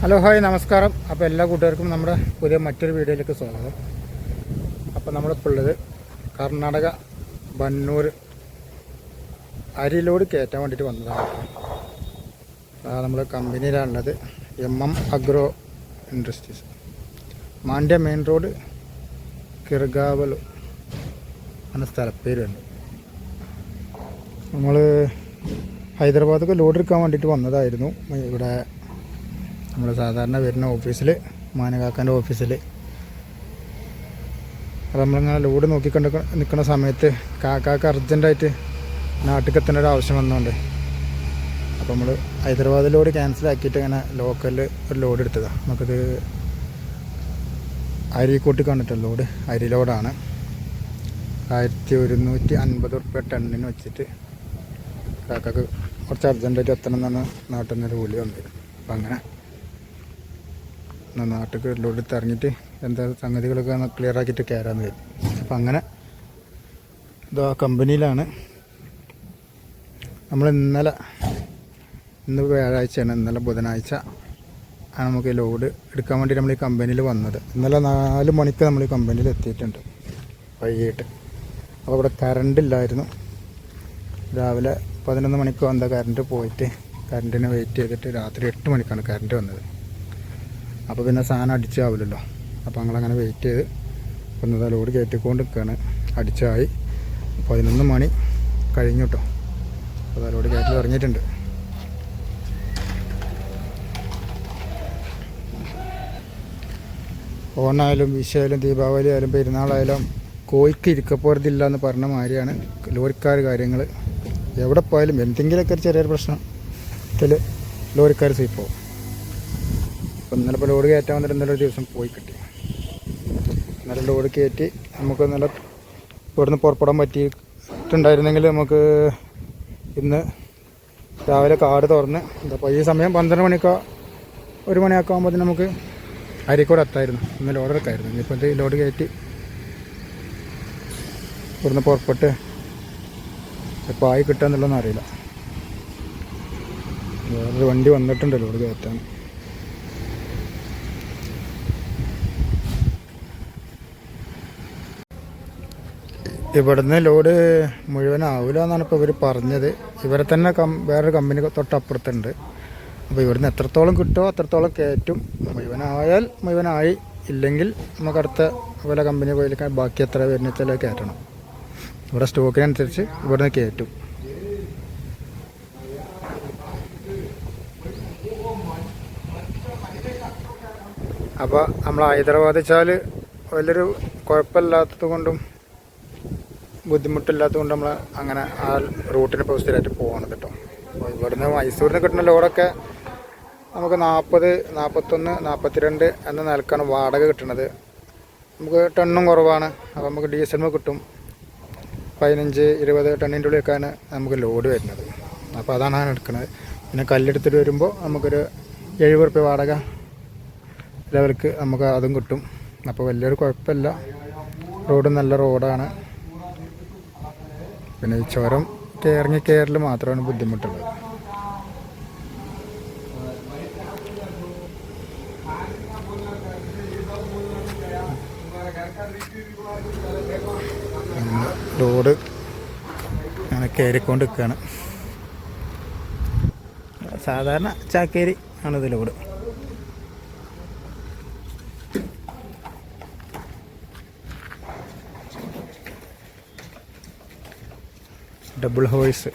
Hello hi നമസ്കാരം. അപ്പോൾ എല്ലാ കൂട്ടുകാർക്കും നമ്മുടെ പുതിയ മറ്റൊരു വീഡിയോയിലേക്ക് സ്വാഗതം. അപ്പോൾ നമ്മളിപ്പോൾ ഉള്ളത് കർണാടക ബന്നൂർ അരിലോട് കയറ്റാൻ വേണ്ടിയിട്ട് വന്നതാണ് നമ്മൾ കമ്പനിയിലാണുള്ളത്. M M agro industries Mandya main road Kirgavalu എന്ന സ്ഥലപ്പേരുണ്ട് നമ്മൾ ഹൈദരാബാദൊക്കെ ലോഡ് എടുക്കാൻ വേണ്ടിയിട്ട് വന്നതായിരുന്നു. ഇവിടെ നമ്മൾ സാധാരണ വരുന്ന ഓഫീസിൽ മാനകാക്കാന്റെ ഓഫീസിൽ അപ്പോൾ നമ്മളിങ്ങനെ ലോഡ് നോക്കിക്കൊണ്ട് നിൽക്കുന്ന സമയത്ത് കാക്കാക്ക് അർജന്റായിട്ട് നാട്ടിൽ എത്തേണ്ട ഒരു ആവശ്യം വന്നുകൊണ്ട് അപ്പോൾ നമ്മൾ ഹൈദരാബാദ് ലോഡ് ക്യാൻസൽ ആക്കിയിട്ട് ഇങ്ങനെ ലോക്കലിൽ ഒരു ലോഡ് എടുത്തതാണ് നമുക്കിത് കൂട്ടി കണ്ടിട്ടുള്ള ലോഡ് അരി ലോഡാണ് ആയിരത്തി ഒരുന്നൂറ്റി അൻപത് റുപ്യ ടണ്ണിന് വെച്ചിട്ട് കാക്കക്ക് കുറച്ച് അർജന്റായിട്ട് എത്തണം എന്നാണ് നാട്ടിൽ നിന്നൊരു വിളി വന്നത്. അപ്പം അങ്ങനെ എന്നാൽ നാട്ടിൽ ലോഡ് എടുത്ത് ഇറങ്ങിയിട്ട് എന്താ സംഗതികളൊക്കെ ക്ലിയർ ആക്കിയിട്ട് കയറാമെന്ന് വരും. അപ്പം അങ്ങനെ ഇതാ കമ്പനിയിലാണ് നമ്മൾ ഇന്നലെ ഇന്ന് വ്യാഴാഴ്ചയാണ് ഇന്നലെ ബുധനാഴ്ച ആണ് നമുക്ക് ലോഡ് എടുക്കാൻ വേണ്ടി നമ്മൾ ഈ കമ്പനിയിൽ വന്നത്. ഇന്നലെ നാല് മണിക്ക് നമ്മൾ ഈ കമ്പനിയിൽ എത്തിയിട്ടുണ്ട് വൈകിട്ട്. അപ്പോൾ ഇവിടെ കറണ്ട് ഇല്ലായിരുന്നു. രാവിലെ പതിനൊന്ന് മണിക്ക് വന്ന കറണ്ട് പോയിട്ട് കറണ്ടിനെ വെയിറ്റ് ചെയ്തിട്ട് രാത്രി എട്ട് മണിക്കാണ് കറണ്ട് വന്നത്. അപ്പോൾ പിന്നെ സാധനം അടിച്ചാവില്ലല്ലോ അപ്പോൾ ഞങ്ങളങ്ങനെ വെയിറ്റ് ചെയ്ത് ഒന്ന് ലോഡ് കയറ്റിക്കൊണ്ട് നിൽക്കുകയാണ് അടിച്ചായി. പതിനൊന്ന് മണി കഴിഞ്ഞു കേട്ടോ അപ്പോൾ ലോഡ് കയറ്റി ഇറങ്ങിയിട്ടുണ്ട് ഓണായാലും വിഷയായാലും ദീപാവലി ആയാലും പെരുന്നാളായാലും കോയിക്ക് ഇരിക്കപ്പോരത്തില്ല എന്ന് പറഞ്ഞ മാതിരിയാണ് ലോറിക്കാർ കാര്യങ്ങൾ എവിടെ പോയാലും എന്തെങ്കിലുമൊക്കെ ചെറിയൊരു പ്രശ്നത്തിൽ ലോറിക്കാർ സീപ്പോവും അപ്പം ഇന്നലെ ഇപ്പോൾ ലോഡ് കയറ്റാൻ വന്നിട്ട് ഇന്നലെ ഒരു ദിവസം പോയി കിട്ടി. ഇന്നലെ ലോഡ് കയറ്റി നമുക്ക് ഇന്നലെ ഇവിടുന്ന് പുറപ്പെടാൻ പറ്റിയിട്ടുണ്ടായിരുന്നെങ്കിൽ നമുക്ക് ഇന്ന് രാവിലെ കാട് തുറന്ന് അപ്പോൾ ഈ സമയം പന്ത്രണ്ട് മണിക്കോ ഒരു മണിയൊക്കെ ആകുമ്പോൾ നമുക്ക് അരിക്കോട് എത്തായിരുന്നു. ഇന്ന് ലോഡ് എടുക്കായിരുന്നു. ഇനിയിപ്പോൾ ഇത് ലോഡ് കയറ്റി ഇവിടുന്ന് പുറപ്പെട്ട് ഇപ്പോൾ ആയി കിട്ടുക അറിയില്ല. വേറൊരു വണ്ടി വന്നിട്ടുണ്ട് ലോഡ് കയറ്റാൻ. ഇവിടുന്ന് ലോഡ് മുഴുവനാവില്ല എന്നാണ് ഇപ്പോൾ ഇവർ പറഞ്ഞത്. ഇവരെ തന്നെ കം വേറൊരു കമ്പനി തൊട്ടപ്പുറത്തുണ്ട്. അപ്പോൾ ഇവിടുന്ന് എത്രത്തോളം കിട്ടുമോ അത്രത്തോളം കയറ്റും. മുഴുവനായാൽ മുഴുവനായി ഇല്ലെങ്കിൽ നമുക്ക് അടുത്ത പോലെ കമ്പനി പോയി ബാക്കി എത്ര വരുന്ന വെച്ചാൽ കയറ്റണം. ഇവിടെ സ്റ്റോക്കിനനുസരിച്ച് ഇവിടുന്ന് കയറ്റും. അപ്പോൾ നമ്മൾ ഹൈദരാബാദ് വെച്ചാൽ വലിയൊരു കുഴപ്പമില്ലാത്തത് കൊണ്ടും ബുദ്ധിമുട്ടില്ലാത്തത് കൊണ്ട് നമ്മൾ അങ്ങനെ ആ റൂട്ടിന് ഇപ്പോൾ പോകണം കേട്ടോ. അപ്പോൾ ഇവിടുന്ന് മൈസൂരിൽ നിന്ന് കിട്ടുന്ന ലോഡൊക്കെ നമുക്ക് നാൽപ്പത് നാൽപ്പത്തൊന്ന് നാൽപ്പത്തിരണ്ട് എന്ന നിലക്കാണ് വാടക കിട്ടുന്നത്. നമുക്ക് ടണ്ണും കുറവാണ്. അപ്പോൾ നമുക്ക് ഡീസലും കിട്ടും. പതിനഞ്ച് ഇരുപത് ടണ്ണിന്റെ ഉള്ളിലേക്കാണ് നമുക്ക് ലോഡ് വരുന്നത്. അപ്പോൾ അതാണ് ഞാൻ എടുക്കുന്നത്. പിന്നെ കല്ലെടുത്തിട്ട് വരുമ്പോൾ നമുക്കൊരു എഴുപത് റുപ്യ വാടക ലെവൽക്ക് നമുക്ക് അതും കിട്ടും. അപ്പോൾ വലിയൊരു കുഴപ്പമില്ല. റോഡ് നല്ല റോഡാണ്. പിന്നെ ഈ ചുരം ഇറങ്ങി കയറൽ മാത്രമാണ് ബുദ്ധിമുട്ടുള്ളത്. റോഡ് അങ്ങനെ കയറിക്കൊണ്ട് നിൽക്കുകയാണ് സാധാരണ ചാക്കേരി ആണിത് ലോഡ്. ഡബിൾ ഹോഴ്സ്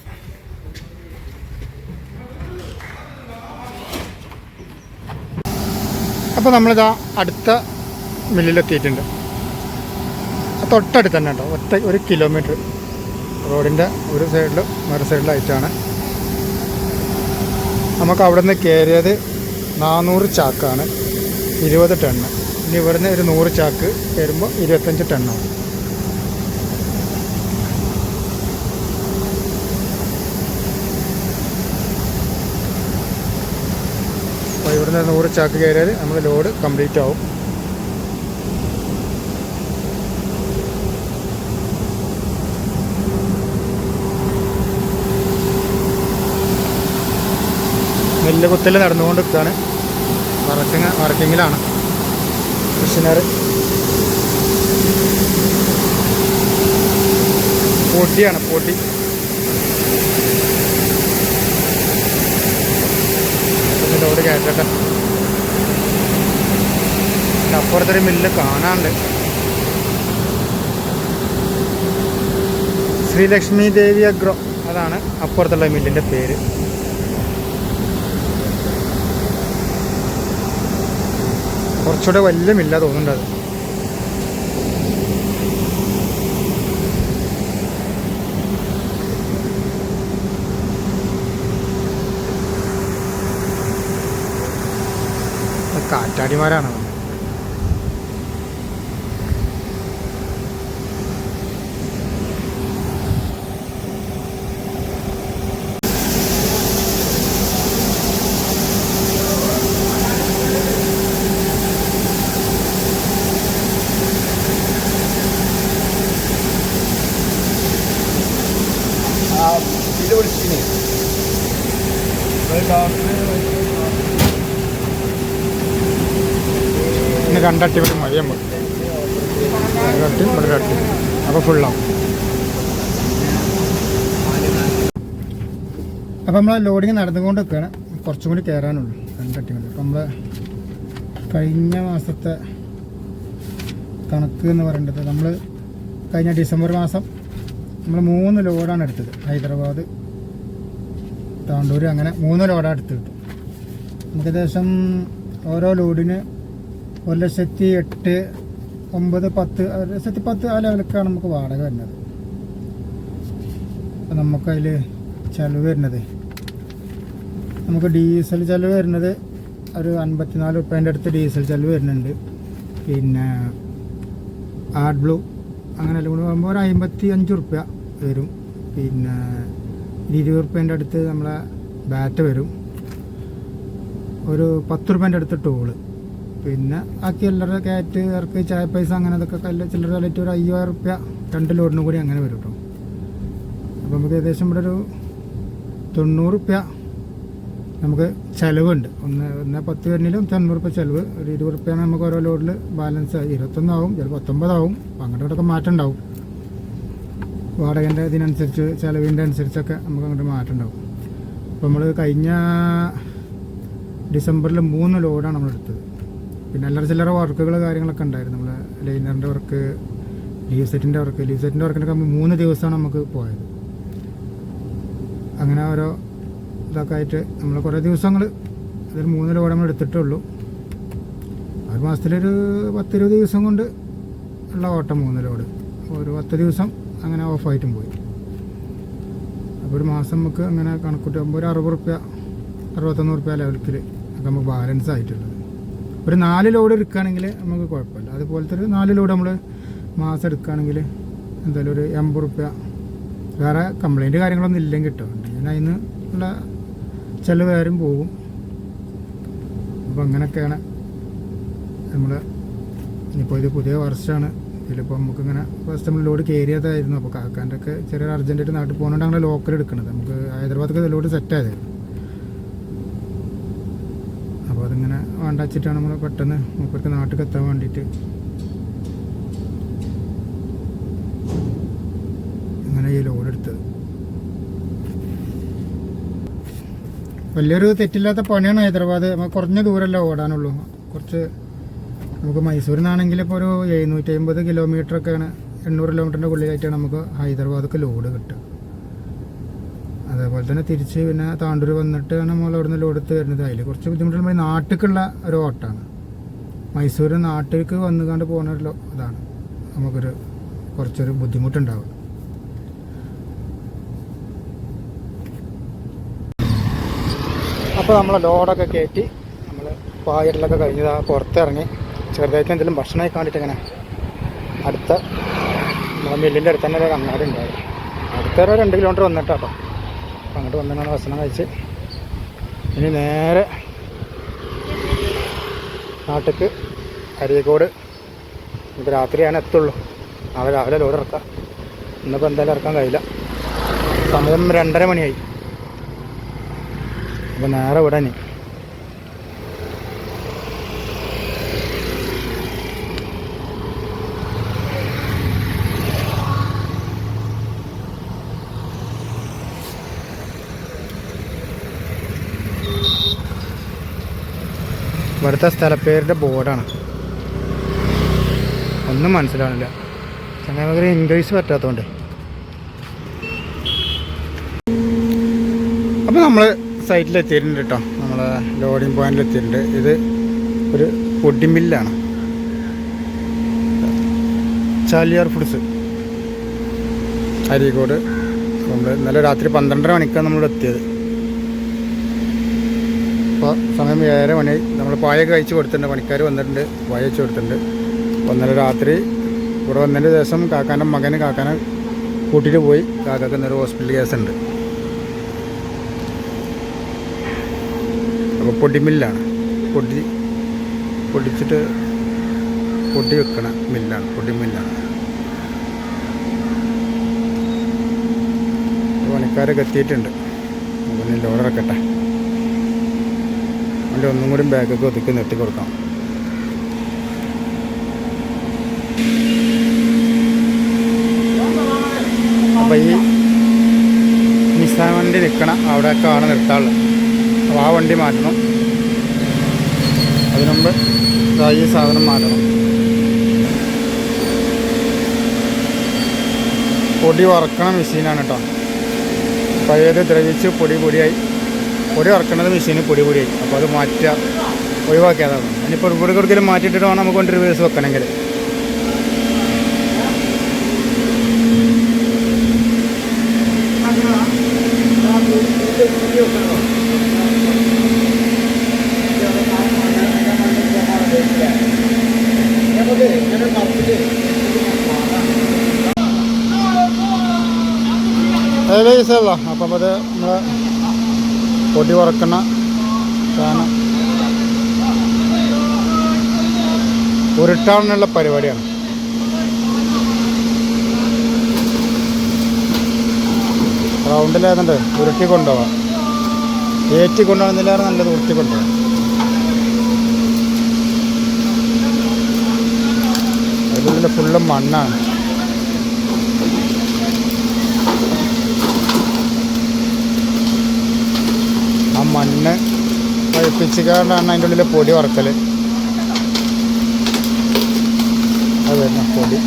അപ്പോൾ നമ്മളിതാ അടുത്ത മില്ലിലെത്തിയിട്ടുണ്ട് തൊട്ടടുത്ത് തന്നെ കേട്ടോ ഒറ്റ ഒരു കിലോമീറ്റർ റോഡിന്റെ ഒരു സൈഡിൽ മറു സൈഡിലായിട്ടാണ് നമുക്ക് അവിടെ നിന്ന് കയറിയത് നാനൂറ് ചാക്കാണ് ഇരുപത് ടണ്ണ്. ഇനി ഇവിടുന്ന് ഒരു നൂറ് ചാക്ക് കയറുമ്പോൾ ഇരുപത്തഞ്ച് ടണ്ണാണ് അപ്പോൾ ഇവിടുന്ന് നൂറ് ചാക്ക് കയറിയാൽ നമ്മൾ ലോഡ് കംപ്ലീറ്റ് ആവും. നെല്ല് കുത്തൽ നടന്നുകൊണ്ട് വർക്കിങ് വർക്കിങ്ങിലാണ്. മെഷീനറി പൊട്ടിയാണ് പൊടി ലോഡ് കയറ്റട്ടെ അപ്പുറത്തൊരു മില്ല് കാണാണ്ട് ശ്രീലക്ഷ്മി ദേവി അഗ്രോ അതാണ് അപ്പുറത്തുള്ള മില്ലിന്റെ പേര്. കുറച്ചുകൂടെ വലിയ മില്ല തോന്നുന്നുണ്ട് അത്. കാറ്റാടിമാരാണ് ഇത് വിളിച്ചിന്. പിന്നെ രണ്ടട്ടി ഇവിടെ മതി നമുക്ക് ഒരട്ടി ഇവിടെ അപ്പോൾ ഫുള്ളാവും അപ്പോൾ നമ്മൾ ലോഡിങ് നടന്നുകൊണ്ട് നിൽക്കുകയാണ് കുറച്ചും കൂടി കയറാനുള്ളൂ രണ്ടട്ടി മതി അപ്പോൾ നമ്മൾ കഴിഞ്ഞ മാസത്തെ കണക്ക് എന്ന് പറയുന്നത് നമ്മൾ കഴിഞ്ഞ ഡിസംബർ മാസം നമ്മൾ മൂന്ന് ലോഡാണ് എടുത്തത്. ഹൈദരാബാദ് താണ്ടൂർ അങ്ങനെ മൂന്ന് ലോഡാണ് എടുത്തത്. നമുക്ക് ഏകദേശം ഓരോ ലോഡിന് ഒരു ലക്ഷത്തി എട്ട് ഒമ്പത് പത്ത് ഒരു ലക്ഷത്തി പത്ത് ആ ലെവലൊക്കെയാണ് നമുക്ക് വാടക വരുന്നത്. അപ്പം നമുക്കതിൽ ചിലവ് വരുന്നത്. നമുക്ക് ഡീസൽ ചിലവ് വരുന്നത് ഒരു അൻപത്തിനാല് ഉപ്പേന്റെ അടുത്ത് ഡീസൽ ചിലവ് വരുന്നുണ്ട്. പിന്നെ ആഡ് ബ്ലൂ അങ്ങനെ എല്ലാം കൂടി ആകുമ്പോൾ ഒരു അമ്പത്തി അഞ്ച് റുപ്യ വരും. പിന്നെ ഇരുപത് റുപ്യേന്റെ അടുത്ത് നമ്മളെ ബാറ്റ് വരും. ഒരു പത്ത് റുപ്യേന്റെ അടുത്ത് ടോൾ. പിന്നെ ആ എല്ലാവരുടെ കയറ്റ് ഇറക്ക് ചായ പൈസ അങ്ങനെ അതൊക്കെ ചില്ലറ വിലയിട്ട് ഒരു അയ്യായിരം റുപ്യ രണ്ട് ലോഡിനും കൂടി അങ്ങനെ വരും കേട്ടോ അപ്പോൾ നമുക്ക് ഏകദേശം ഇവിടെ ഒരു തൊണ്ണൂറ് റുപ്യ നമുക്ക് ചിലവുണ്ട്. ഒന്ന് ഒന്ന് പത്ത് വരുന്നതിലും തൊണ്ണൂറ് റുപ്യ ചിലവ്. ഒരു ഇരുപത് റുപ്യാണ് നമുക്ക് ഓരോ ലോഡിൽ ബാലൻസ്. ഇരുപത്തൊന്നാവും ചിലപ്പോൾ പത്തൊമ്പതാവും അപ്പം അങ്ങോട്ട് ഇവിടെ മാറ്റം ഉണ്ടാവും. വാടകന്റെ ഇതിനനുസരിച്ച് ചിലവിന്റെ അനുസരിച്ചൊക്കെ നമുക്ക് അങ്ങോട്ട് മാറ്റം ഉണ്ടാവും. അപ്പോൾ നമ്മൾ കഴിഞ്ഞ ഡിസംബറിൽ മൂന്ന് ലോഡാണ് നമ്മൾ എടുത്തത് പിന്നെ അല്ലറ ചില്ലറ വർക്കുകൾ കാര്യങ്ങളൊക്കെ ഉണ്ടായിരുന്നു. നമ്മൾ ലൈനറിന്റെ വർക്ക് ലീവ് സെറ്റിന്റെ വർക്ക്. ലീവ് സെറ്റിന്റെ വർക്കിനൊക്കെ മൂന്ന് ദിവസമാണ് നമുക്ക് പോയത്. അങ്ങനെ ഓരോ ഇതൊക്കെ ആയിട്ട് നമ്മൾ കുറേ ദിവസങ്ങൾ അതിൽ മൂന്ന് ലോഡ് നമ്മൾ എടുത്തിട്ടുള്ളൂ. ഒരു മാസത്തിലൊരു പത്തിരുപത് ദിവസം കൊണ്ട് ഉള്ള ഓട്ടം മൂന്ന് ലോഡ്. ഒരു പത്ത് ദിവസം അങ്ങനെ ഓഫായിട്ടും പോയി. അപ്പോൾ ഒരു മാസം നമുക്ക് അങ്ങനെ കണക്കൂട്ടി ആകുമ്പോൾ ഒരു അറുപത് റുപ്യ അറുപത്തൊന്ന് റുപ്യ ലെവലിൽ ഒക്കെ നമുക്ക് ബാലൻസ് ആയിട്ടുള്ളത്. ഒരു നാല് ലോഡ് എടുക്കുകയാണെങ്കിൽ നമുക്ക് കുഴപ്പമില്ല. അതുപോലത്തെ ഒരു നാല് ലോഡ് നമ്മൾ മാസം എടുക്കുകയാണെങ്കിൽ എന്തായാലും ഒരു എൺപത് റുപ്യ. വേറെ കംപ്ലൈന്റ് കാര്യങ്ങളൊന്നും ഇല്ലെങ്കിൽ കിട്ടും ഞാൻ അതിന് ഉള്ള ചിലവ് കാര്യം പോകും. അപ്പോൾ അങ്ങനെയൊക്കെയാണ് നമ്മൾ ഇനിയിപ്പോൾ ഇത് പുതിയ വർഷമാണ് ഇതിലിപ്പോൾ നമുക്കിങ്ങനെ ഫസ്റ്റ് നമ്മൾ ലോഡ് കയറിയതായിരുന്നു അപ്പോൾ കാക്കാന്റെ ഒക്കെ ചെറിയൊരു അർജന്റായിട്ട് നാട്ടിൽ പോകുന്നതുകൊണ്ട് അങ്ങനെ ലോക്കൽ എടുക്കുന്നത് നമുക്ക് ഹൈദരാബാദൊക്കെ ലോഡ് സെറ്റായതായിരുന്നു അപ്പോൾ വേണ്ട വെച്ചിട്ടാണ് നമ്മൾ പെട്ടെന്ന് മൂപ്പർക്ക് നാട്ടിൽ എത്താൻ വേണ്ടിയിട്ട്. അങ്ങനെ ഈ ലോഡ് എടുത്തത്. വലിയൊരു തെറ്റില്ലാത്ത പണിയാണ് ഹൈദരാബാദ്. കുറഞ്ഞ ദൂരമല്ല ഓടാനുള്ളൂ. കുറച്ച് നമുക്ക് മൈസൂരിൽ നിന്നാണെങ്കിൽ ഇപ്പോൾ ഒരു എഴുന്നൂറ്റി അമ്പത് കിലോമീറ്ററൊക്കെയാണ് എണ്ണൂറ് കിലോമീറ്ററിന്റെ ഉള്ളിലായിട്ടാണ് നമുക്ക് ഹൈദരാബാദൊക്കെ ലോഡ് കിട്ടുക. അതേപോലെ തന്നെ തിരിച്ച് പിന്നെ താണ്ടൂർ വന്നിട്ടാണ് നമ്മൾ അവിടുന്ന് ലോഡ് എടുത്ത് വരുന്നത്. അതിൽ കുറച്ച് ബുദ്ധിമുട്ടുള്ള നാട്ടിലേക്കുള്ള ഒരു ഓട്ടാണ്. മൈസൂർ നാട്ടിലേക്ക് വന്നുകൊണ്ട് പോകുന്ന ഒരു ഇതാണ്. നമുക്കൊരു കുറച്ചൊരു ബുദ്ധിമുട്ടുണ്ടാവും. അപ്പോൾ നമ്മൾ ലോഡൊക്കെ കയറ്റി നമ്മൾ പായലൊക്കെ കഴിഞ്ഞതാ പുറത്തിറങ്ങി. ചെറുതായിട്ട് എന്തെങ്കിലും ഭക്ഷണമായി കണ്ടിട്ട് ഇങ്ങനെ അടുത്ത നമ്മുടെ മില്ലിന്റെ അടുത്ത് തന്നെ ഒരു കണ്ണാടി ഉണ്ടായിരുന്നു. അടുത്തൊരു രണ്ട് കിലോമീറ്റർ വന്നിട്ടാ കേട്ടോ. അപ്പം അങ്ങോട്ട് വന്നിട്ടാണ് ഭക്ഷണം കഴിച്ച്. ഇനി നേരെ നാട്ടിലേക്ക് അരീക്കോട്. നമുക്ക് രാത്രിയാണ് എത്തുള്ളൂ. നാളെ രാവിലെ ലോഡ് ഇറക്കാം. ഇന്നിപ്പോൾ എന്തായാലും ഇറക്കാൻ കഴിയില്ല. സമയം രണ്ടര മണിയായി. അപ്പോൾ നേരെ ഇവിടെ ഇനി ഇവിടുത്തെ സ്ഥലപ്പേരിന്റെ ബോർഡാണ്. ഒന്നും മനസ്സിലാവില്ല ചങ്ങാതി ഇംഗ്ലീഷ് പറ്റാത്തതുകൊണ്ട് അപ്പോൾ നമ്മൾ സൈറ്റിൽ എത്തിയിട്ടുണ്ട് കേട്ടോ നമ്മൾ ലോഡിങ് പോയിന്റിൽ എത്തിയിട്ടുണ്ട് ഇത് ഒരു പൊടിമില്ലാണ് ചാലിയാർ ഫുഡ്സ് അരീക്കോട്. നമ്മൾ ഇന്നലെ രാത്രി പന്ത്രണ്ടര മണിക്കാണ് നമ്മൾ എത്തിയത്. അപ്പോൾ സമയം ഏഴര മണി. നമ്മൾ പായൊക്കെ കഴിച്ച് കൊടുത്തിട്ടുണ്ട്. പണിക്കാർ വന്നിട്ടുണ്ട്. പായ അയച്ചു കൊടുത്തിട്ടുണ്ട്. ഒന്നര രാത്രി ഇവിടെ വന്നതിന്റെ ശേഷം കാക്കാന്റെ മകന് കാക്കാനെ കൂട്ടിയിട്ട് പോയി. കാക്കാക്ക് ഇന്നൊരു ഹോസ്പിറ്റൽ കേസുണ്ട്. അപ്പോൾ പൊടിമില്ലാണ് പൊടി പൊടിച്ചിട്ട് പൊടി വെക്കണ മില്ലാണ്. പൊടി മില്ലാണ്. പണിക്കാരൊക്കെ എത്തിയിട്ടുണ്ട്. പിന്നെ ലോഡറക്കട്ടെ വണ്ടി ഒന്നും കൂടി ബാഗൊക്കെ ഒതുക്കി നിർത്തി കൊടുക്കാം. അപ്പോൾ ഈ നിസാൻ വണ്ടി നിൽക്കണം അവിടെയൊക്കെ ആണ് നിർത്താറുള്ളത് അപ്പോൾ ആ വണ്ടി മാറ്റണം. അതിനുമുമ്പ് ഈ സാധനം മാറ്റണം. പൊടി വറക്കണ മെഷീനാണ് കേട്ടോ പഴയത് ദ്രവിച്ച് പൊടി പൊടിയായി പൊടി ഇറക്കുന്നത് മെഷീന് പൊടി പൊടിയായി. അപ്പോൾ അത് മാറ്റുക ഒഴിവാക്കിയതാണ്. അതിനിപ്പോൾ പൊടി കൊടുക്കലും മാറ്റിയിട്ടിട്ട് വേണം നമുക്ക് കൊണ്ട് റിവേഴ്സ് വെക്കണമെങ്കിൽ. ഈസല്ല അപ്പം അത് പൊടി വറക്കണ സാധനം ഉരുട്ടാനുള്ള പരിപാടിയാണ്. റൗണ്ടിലേതുണ്ട് ഉരുട്ടി കൊണ്ടുപോവാം. ഏറ്റി കൊണ്ടുപോകുന്നില്ലാതെ നല്ലത് ഉരുട്ടി കൊണ്ടുപോകാം അതിൽ ഫുള്ള് മണ്ണാണ്. മണ്ണ് പഴിപ്പിച്ചുകൊണ്ടാണ് അതിന്റെ ഉള്ളിൽ പൊടി വറക്കൽ അത് തന്നെ പൊടി.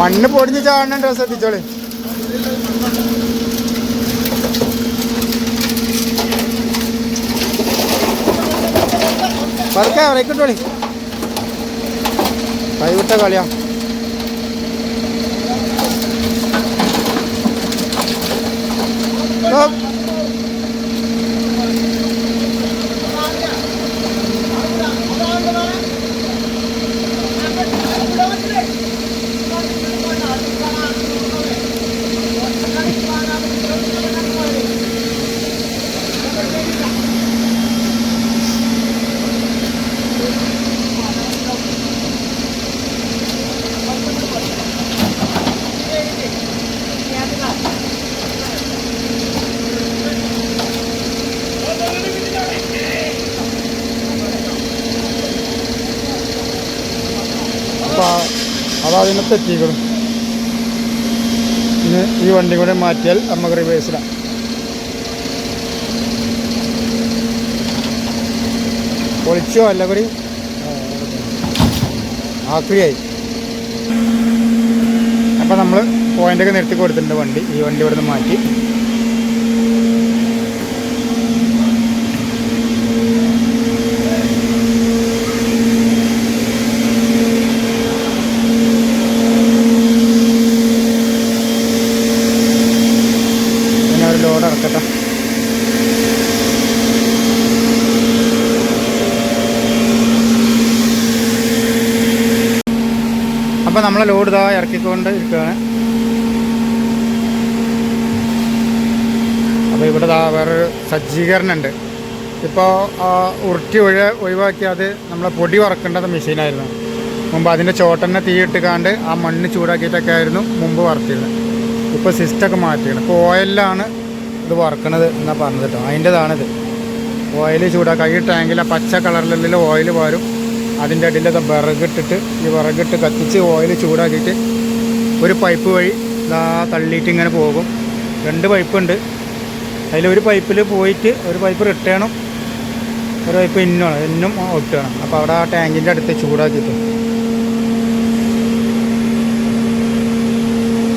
മണ്ണ് പൊടിഞ്ഞ് ചാടണുണ്ടോ ശ്രദ്ധിച്ചോളി. പറക്ക അവരേക്കിട്ടോളി കൈവിട്ട കളിയാ ഓ. അപ്പോൾ അത് അതിനകത്ത് എത്തിക്കണം ഇനി ഈ വണ്ടി കൂടെ മാറ്റിയാൽ നമുക്ക് റിവേഴ്സിലാണ് പൊളിച്ചോ അല്ല കൂടി ആക്രിയായി. അപ്പോൾ നമ്മൾ പോയിന്റൊക്കെ നിർത്തി കൊടുത്തിട്ടുണ്ട് വണ്ടി. ഈ വണ്ടി ഇവിടെ നിന്ന് മാറ്റി പിന്നെ ഒരു ലോഡ് ഇറക്കട്ടെ അപ്പോൾ നമ്മളെ ലോഡ് ഇതാ ഇറക്കിക്കൊണ്ട് ഇരിക്കുകയാണ്. അപ്പോൾ ഇവിടെ ദാ വേറൊരു സജ്ജീകരണം ഉണ്ട് ഇപ്പോൾ ഉരുട്ടി ഒഴി ഒഴിവാക്കി അത് നമ്മളെ പൊടി വറക്കേണ്ടത് മെഷീനായിരുന്നു. മുമ്പ് അതിന്റെ ചോട്ടനെ തീയിട്ട് കാണ്ട് ആ മണ്ണ് ചൂടാക്കിയിട്ടൊക്കെ ആയിരുന്നു മുമ്പ് വറുത്തിരുന്നത് ഇപ്പോൾ സിസ്റ്റൊക്കെ മാറ്റിയാണ്. ഇപ്പോൾ ഓയിലാണ് ഇത് വറക്കണത് എന്നാണ് പറഞ്ഞത് കേട്ടോ. അതിന്റെതാണിത് ഓയിൽ ചൂടാക്കുക ഈ ടാങ്കിൽ ആ പച്ച കളറിലുള്ള ഓയിൽ പാരും അതിന്റെ അടിയിൽ വിറകിട്ടിട്ട് ഈ വിറകിട്ട് കത്തിച്ച് ഓയിൽ ചൂടാക്കിയിട്ട് ഒരു പൈപ്പ് വഴി ഇതാ തള്ളിയിട്ട് ഇങ്ങനെ പോകും. രണ്ട് പൈപ്പുണ്ട് അതിലൊരു പൈപ്പിൽ പോയിട്ട് ഒരു പൈപ്പ് റിട്ടേണും ഒരു പൈപ്പ് ഇന്നാണ് ഇന്നും ഒട്ടുകയാണ് അപ്പോൾ അവിടെ ആ ടാങ്കിന്റെ അടുത്ത് ചൂടാക്കിയിട്ട്.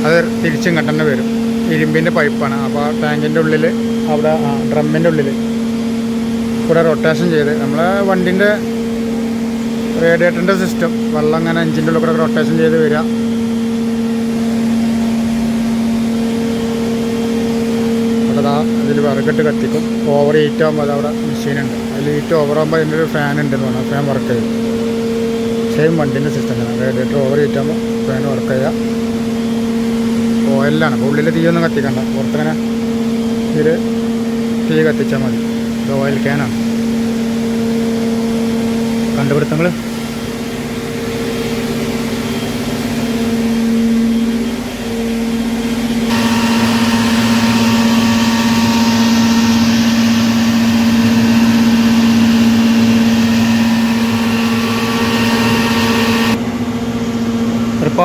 അത് തിരിച്ചും കട്ടന്നെ വരും. ഇരുമ്പിന്റെ പൈപ്പാണ് അപ്പോൾ ആ ടാങ്കിന്റെ ഉള്ളിൽ അവിടെ ഡ്രമ്മിന്റെ ഉള്ളിൽ കൂടെ റൊട്ടേഷൻ ചെയ്ത് നമ്മളെ വണ്ടിന്റെ റേഡിയേറ്ററിന്റെ സിസ്റ്റം വെള്ളം അങ്ങനെ എഞ്ചിന്റെ ഉള്ളിൽ കൂടെ റൊട്ടേഷൻ ചെയ്ത് വരിക. അവിടെ ഇതിൽ വിറകിട്ട് കത്തിക്കും. ഓവർ ഹീറ്റ് ആകുമ്പോൾ അത് അവിടെ മെഷീനുണ്ട് അതിൽ ഹീറ്റ് ഓവർ ആകുമ്പോൾ അതിന്റെ ഒരു ഫാൻ ഉണ്ടെന്ന് പറഞ്ഞാൽ ഫാൻ വർക്ക് ചെയ്യും. സെയിം വണ്ടിന്റെ സിസ്റ്റം തന്നെ റേഡിയേറ്റർ ഓവർ ഹീറ്റ് ആകുമ്പോൾ ഫാൻ വർക്ക് ചെയ്യുക ഓയിലാണ് അപ്പോൾ ഉള്ളിൽ തീയൊന്നും കത്തിക്കണ്ട. പുറത്തങ്ങനെ ഇതിൽ തീ കത്തിച്ചാൽ മതി. ഇത് ഓയിൽ ക്യാനാണ് കണ്ടുപിടുത്തങ്ങൾ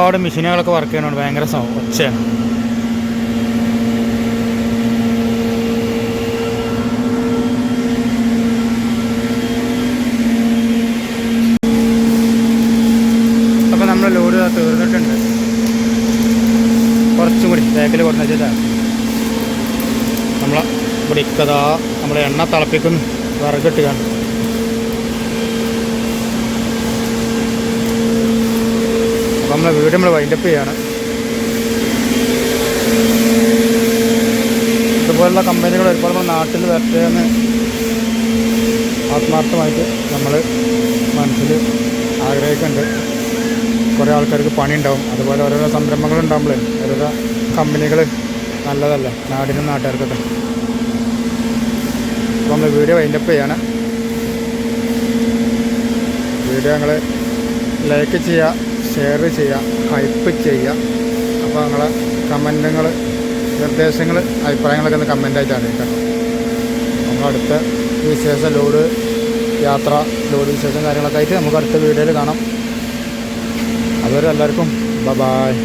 ഒരുപാട് മെഷീനുകളൊക്കെ വർക്ക് ചെയ്യണോണ്ട് ഭയങ്കര ഒച്ചയാണ് അപ്പോൾ നമ്മൾ ലോഡ് തീർന്നിട്ടുണ്ട്. കുറച്ചും കൂടി ബാക്കിൽ കൊണ്ടു വെച്ചാൽ നമ്മളെ ഇവിടെ ഇക്കതാ നമ്മളെ എണ്ണ തിളപ്പിക്കുന്നു വിറകിട്ട് നമ്മളെ വീട് നമ്മൾ വൈൻഡപ്പ് ചെയ്യാണ്. ഇതുപോലുള്ള കമ്പനികൾ ഒരുപാട് നമ്മുടെ നാട്ടിൽ വരട്ടെ എന്ന് ആത്മാർത്ഥമായിട്ട് നമ്മൾ മനസ്സിൽ ആഗ്രഹിക്കുന്നുണ്ട്. കുറേ ആൾക്കാർക്ക് പണി ഉണ്ടാവും അതുപോലെ ഓരോരോ സംരംഭങ്ങൾ ഉണ്ടാകുമ്പോൾ ഓരോരോ കമ്പനികൾ നല്ലതല്ലേ? നാടിനും നാട്ടുകാർക്കൊക്കെ. അപ്പോൾ നമ്മൾ വീഡിയോ വൈൻഡപ്പ് ചെയ്യാണ്. വീഡിയോ ഞങ്ങൾ ലൈക്ക് ചെയ്യുക. ഷെയർ ചെയ്യുക ഹൈപ്പ് ചെയ്യുക അപ്പോൾ നിങ്ങളെ കമന്റുകൾ നിർദ്ദേശങ്ങൾ അഭിപ്രായങ്ങളൊക്കെ ഒന്ന് കമന്റായിട്ട് അറിയിക്കണം. നമ്മൾ അടുത്ത വിശേഷ ലോഡ് യാത്ര ലോഡ് വിശേഷം കാര്യങ്ങളൊക്കെ ആയിട്ട് നമുക്ക് അടുത്ത വീഡിയോയിൽ കാണാം. അതുവരെ എല്ലാവർക്കും ബ ബായ്